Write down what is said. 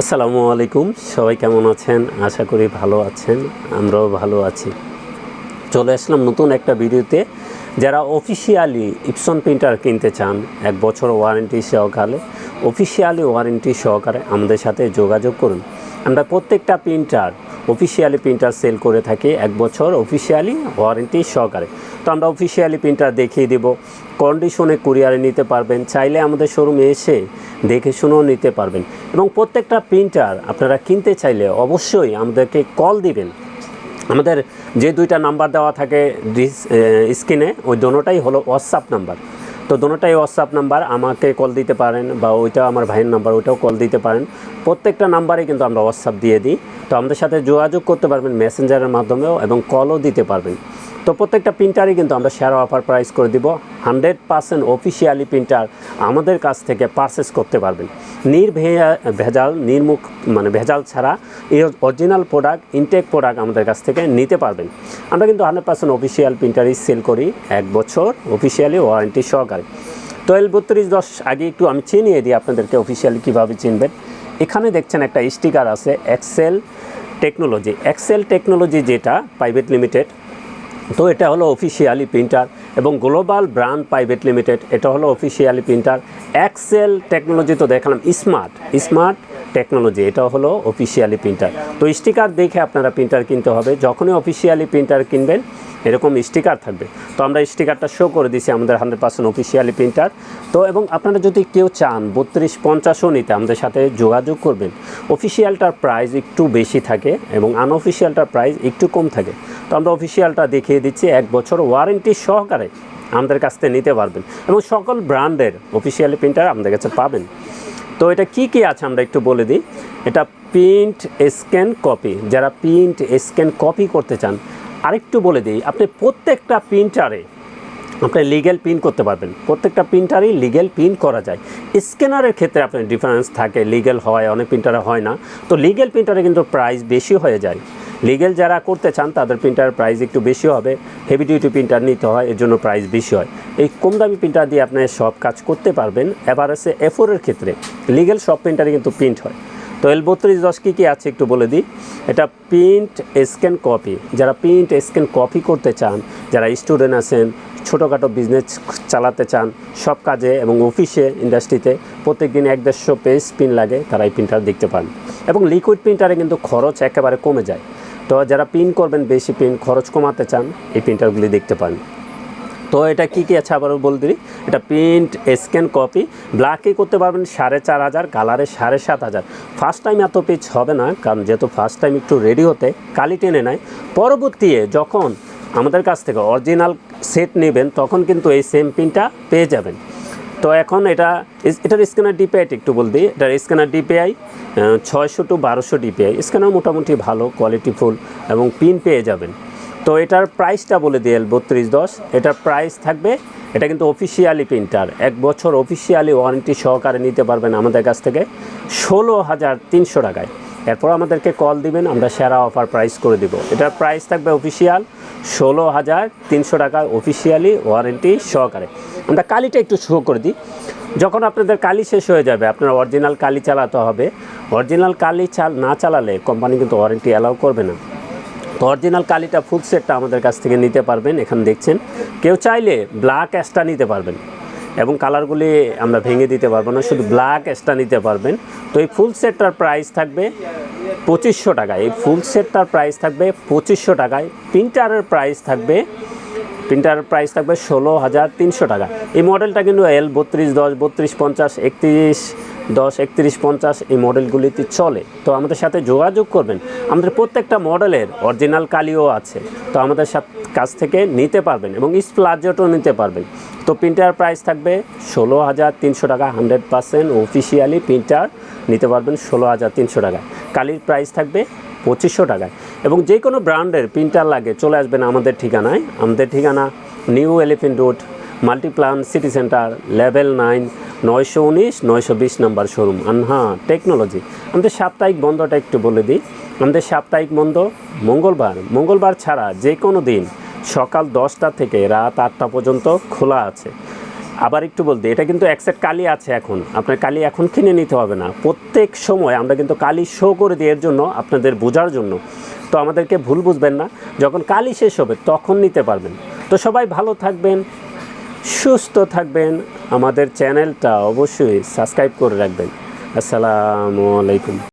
আসসালামু আলাইকুম। সবাই কেমন আছেন? আশা করি ভালো আছেন। আমরাও ভালো আছি। চলে আসলাম নতুন একটা ভিডিওতে। যারা অফিসিয়ালি ইপসন প্রিন্টার কিনতে চান, এক বছর ওয়ারেন্টি সহকারে অফিসিয়ালি ওয়ারেন্টি সহকারে আমাদের সাথে যোগাযোগ করুন। আমরা প্রত্যেকটা প্রিন্টার অফিসিয়ালি প্রিন্টার সেল করে থাকি এক বছর অফিসিয়ালি ওয়ারেন্টি সহকারে। তো আমরা অফিসিয়ালি প্রিন্টার দেখিয়ে দেব। কন্ডিশনে কুরিয়ারে নিতে পারবেন, চাইলে আমাদের শোরুমে এসে দেখে শুনেও নিতে পারবেন। এবং প্রত্যেকটা প্রিন্টার আপনারা কিনতে চাইলে অবশ্যই আমাদেরকে কল দিবেন। আমাদের যে দুইটা নাম্বার দেওয়া থাকে স্ক্রিনে ওই দোনোটাই হলো হোয়াটসঅ্যাপ নাম্বার তো দোনোটাই হোয়াটসঅ্যাপ নাম্বার আমাকে কল দিতে পারেন বা ওইটাও আমার ভাইয়ের নাম্বার ওইটাও কল দিতে পারেন। প্রত্যেকটা নাম্বারে কিন্তু আমরা হোয়াটসঅ্যাপ দিয়ে দিই। তো আমাদের সাথে যোগাযোগ করতে পারবেন মেসেঞ্জারের মাধ্যমেও এবং কলও দিতে পারবেন। তো প্রত্যেকটা প্রিন্টারই কিন্তু আমরা শেয়ার অফার প্রাইস করে দিব। হান্ড্রেড পার্সেন্ট অফিসিয়ালি প্রিন্টার আমাদের কাছ থেকে পারচেস করতে পারবেন। নির্ভেজা ভেজাল, নির্মুখ মানে ভেজাল ছাড়া এই অরিজিনাল প্রোডাক্ট ইনটেক প্রোডাক্ট আমাদের কাছ থেকে নিতে পারবেন। আমরা কিন্তু হান্ড্রেড পার্সেন্ট অফিসিয়াল প্রিন্টারই সেল করি এক বছর অফিসিয়ালি ওয়ারেন্টি সহকারে। এল বত্রিশ দশ, আগে একটু আমি চিনিয়ে দিই আপনাদেরকে অফিসিয়ালি কীভাবে চিনবেন। এখানে দেখছেন একটা স্টিকার আছে এক্সেল টেকনোলজি এক্সেল টেকনোলজি যেটা প্রাইভেট লিমিটেড তো এটা হলো অফিসিয়ালি প্রিন্টার এবং গ্লোবাল ব্র্যান্ড প্রাইভেট লিমিটেড এটা হলো অফিসিয়ালি প্রিন্টার এক্সেল টেকনোলজি তো দেখালাম স্মার্ট স্মার্ট টেকনোলজি, এটা হলো অফিসিয়ালি প্রিন্টার তো স্টিকার দেখে আপনারা প্রিন্টার কিনতে হবে। যখনই অফিসিয়ালি প্রিন্টার কিনবেন, এরকম স্টিকার থাকবে। তো আমরা স্টিকারটা শো করে দিছি আমাদের হান্ড্রেড পার্সেন্ট অফিসিয়ালি প্রিন্টার তো এবং আপনারা যদি কেউ চান, বত্রিশ, পঞ্চাশও নিতে, আমাদের সাথে যোগাযোগ করবেন। অফিসিয়ালটার প্রাইস একটু বেশি থাকে এবং আনঅফিসিয়ালটার প্রাইস একটু কম থাকে। তো আমরা অফিসিয়ালটা দেখিয়ে দিচ্ছি, এক বছর ওয়ারেন্টি সহকারে আমাদের কাছ থেকে নিতে পারবেন। এবং সকল ব্র্যান্ডের অফিসিয়ালি প্রিন্টার আমাদের কাছে পাবেন। তো এটা কি কি আছে আমরা একটু বলে দিই? এটা প্রিন্ট স্ক্যান কপি যারা প্রিন্ট স্ক্যান কপি করতে চান, আরেকটু বলে দিই, আপনি প্রত্যেকটা প্রিন্টারে আপনি লিগেল প্রিন্ট করতে পারবেন। প্রত্যেকটা প্রিন্টারেই লিগেল প্রিন্ট করা যায়। স্ক্যানারের ক্ষেত্রে আপনার ডিফারেন্স থাকে লিগেল হয়, অনেক প্রিন্টারে হয় না। তো লিগেল প্রিন্টারে কিন্তু প্রাইস বেশি হয়ে যায়। লিগেল যারা করতে চান, তাদের প্রিন্টার প্রাইস একটু বেশি হবে। হেভি ডিউটি প্রিন্টার নিতে হয়, এর জন্য প্রাইস বেশি হয়। এই কম দামি প্রিন্টার দিয়ে আপনি সব কাজ করতে পারবেন। এবার আছে এফোরের ক্ষেত্রে লিগেল সব প্রিন্টারে কিন্তু প্রিন্ট হয়। তো এল বত্রিশ দশ কী কী আছে একটু বলে দিই। এটা প্রিন্ট স্ক্যান কপি যারা প্রিন্ট স্ক্যান কপি করতে চান, যারা স্টুডেন্ট আছেন, ছোটোখাটো বিজনেস চালাতে চান, সব কাজে এবং অফিসে ইন্ডাস্ট্রিতে প্রত্যেক দিন এক দেড়শো পেজ প্রিন্ট লাগে, তারা এই প্রিন্টার দেখতে পান। এবং লিকুইড প্রিন্টারে কিন্তু খরচ একেবারে কমে যায়। তো যারা পিন করবেন, বেশি পিন খরচ কমাতে চান, এই প্রিন্টারগুলি দেখতে পান তো এটা কী কী আছে আবারও বল দিই। এটা প্রিন্ট স্ক্যান কপি ব্ল্যাকে করতে পারবেন সাড়ে চার হাজার কালারে সাড়ে সাত হাজার। ফার্স্ট টাইম এত পেজ হবে না, কারণ যেহেতু ফার্স্ট টাইম একটু রেডি হতে, কালি টেনে নেয়। পরবর্তীতে যখন আমাদের কাছ থেকে অরিজিনাল সেট নেবেন, তখন কিন্তু এই সেম পিনটা পেয়ে যাবেন। তো এখন এটা এটার স্ক্যানার ডিপিআই একটু বল দিই এটার স্ক্যানার ডিপিআই ছয়শো টু বারোশো ডিপিআই স্ক্যানার মোটামুটি ভালো কোয়ালিটিফুল এবং পিন পেয়ে যাবেন। তো এটার প্রাইসটা বলে দিয়ে বত্রিশ দশ। এটার প্রাইস থাকবে, এটা কিন্তু অফিসিয়ালি প্রিন্টার এক বছর অফিসিয়ালি ওয়ারেন্টি সহকারে নিতে পারবেন আমাদের কাছ থেকে ষোলো হাজার তিনশো টাকায়। এরপর আমাদেরকে কল দিবেন, আমরা সেরা অফার প্রাইস করে দিব। এটার প্রাইস থাকবে অফিসিয়াল ষোলো হাজার তিনশো টাকার অফিসিয়ালি ওয়ারেন্টি সহকারে। আমরা কালিটা একটু শো করে দিই। যখন আপনাদের কালি শেষ হয়ে যাবে, আপনার অরিজিনাল কালি চালাতে হবে। অরিজিনাল কালি চাল না চালালে কোম্পানি কিন্তু ওয়ারেন্টি অ্যালাউ করবে না। তো অরিজিনাল কালিটা ফুল সেটটা আমাদের কাছ থেকে নিতে পারবেন, এখানে দেখছেন। কেউ চাইলে ব্ল্যাক অ্যাশটা নিতে পারবেন এবং কালারগুলি আমরা ভেঙে দিতে পারব না, শুধু ব্ল্যাক অ্যাশটা নিতে পারবেন। তো এই ফুল সেটটার প্রাইস থাকবে পঁচিশশো টাকায়। এই ফুল সেটটার প্রাইস থাকবে পঁচিশশো টাকায়। প্রিন্টারের প্রাইস থাকবে প্রিন্টারের প্রাইস থাকবে ষোলো হাজার তিনশো টাকা। এই মডেলটা কিন্তু এল বত্রিশ, দশ বত্রিশ, পঞ্চাশ, একত্রিশ, দশ, একত্রিশ, পঞ্চাশ এই মডেলগুলিতে চলে। তো আমাদের সাথে যোগাযোগ করবেন। আমাদের প্রত্যেকটা মডেলের অরিজিনাল কালিও আছে। তো আমাদের কাছ থেকে নিতে পারবেন এবং স্প্লাজটও নিতে পারবেন। তো প্রিন্টার প্রাইস থাকবে ষোলো হাজার তিনশো টাকা, হান্ড্রেড পার্সেন্ট অফিসিয়ালি প্রিন্টার নিতে পারবেন ষোলো হাজার তিনশো টাকা কালির প্রাইস থাকবে পঁচিশশো টাকায়। এবং যে কোনো ব্র্যান্ডের প্রিন্টার লাগে, চলে আসবেন আমাদের ঠিকানায়। আমাদের ঠিকানা new elephant road, multiplan city centre, level nine, নয়শো উনিশ, নয়শো বিশ নাম্বার শোরুম। আর আনহা, টেকনোলজি। আমাদের সাপ্তাহিক বন্ধটা একটু বলে দিই। আমাদের সাপ্তাহিক বন্ধ মঙ্গলবার। মঙ্গলবার ছাড়া যে কোনো দিন সকাল দশটা থেকে রাত আটটা পর্যন্ত খোলা আছে। আবার একটু বলতে, এটা কিন্তু এক সেট কালি আছে এখন। আপনার কালি এখন কিনে নিতে হবে না। প্রত্যেক সময় আমরা কিন্তু কালি শো করে দিই এর জন্য আপনাদের বোঝার জন্য। তো আমাদেরকে ভুল বুঝবেন না। যখন কালই শেষ হবে, তখন নিতে পারবেন। তো সবাই ভালো থাকবেন, সুস্থ থাকবেন। আমাদের চ্যানেলটা অবশ্যই সাবস্ক্রাইব করে রাখবেন। আসসালামু আলাইকুম।